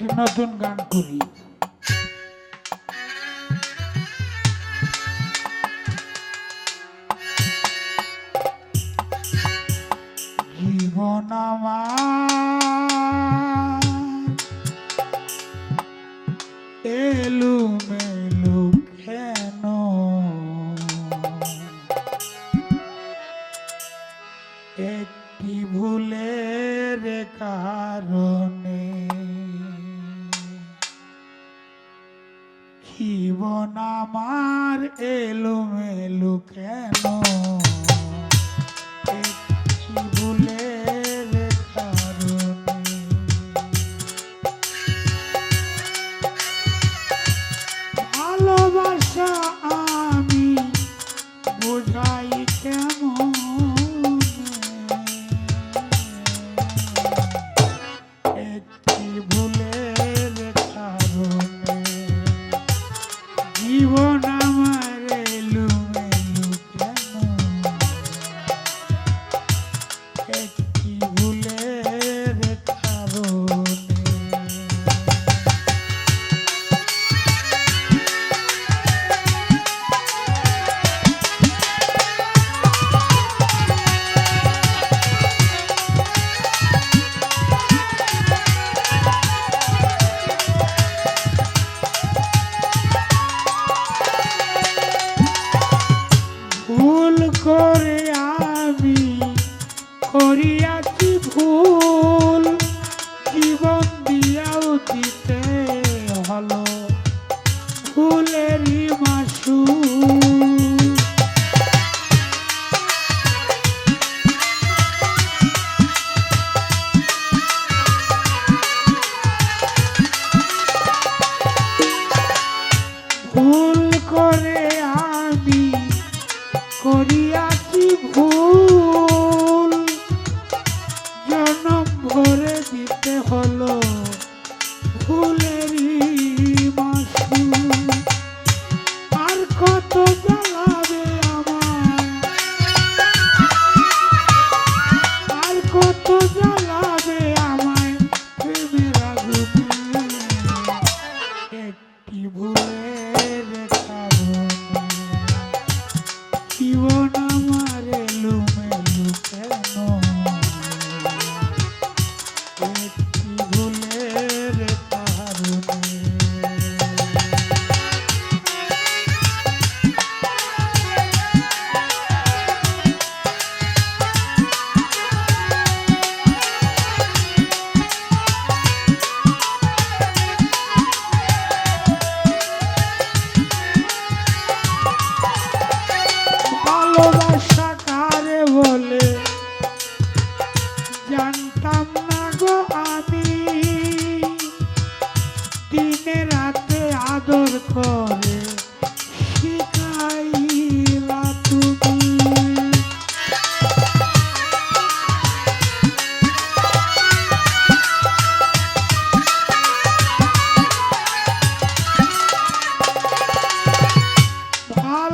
নতুন গান করি। জীবন আমার এলুমে জীবন আমার এলো মেলো কেন? করিয়া কি ভুল? জীবন দিয়াও দিতে হলো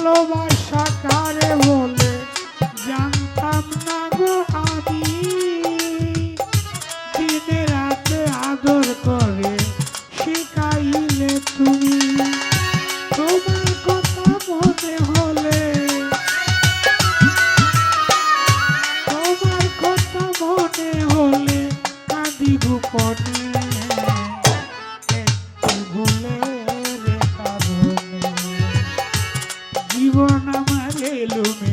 ভালোবাসি। கேளுமே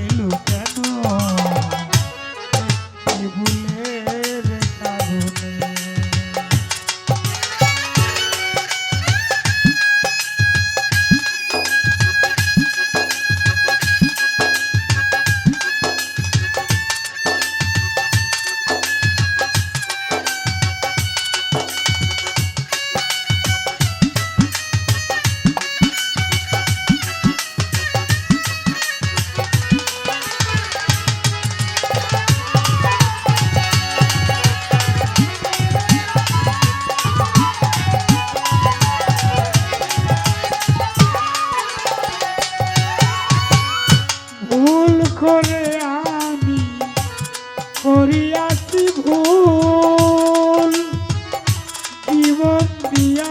পিয়া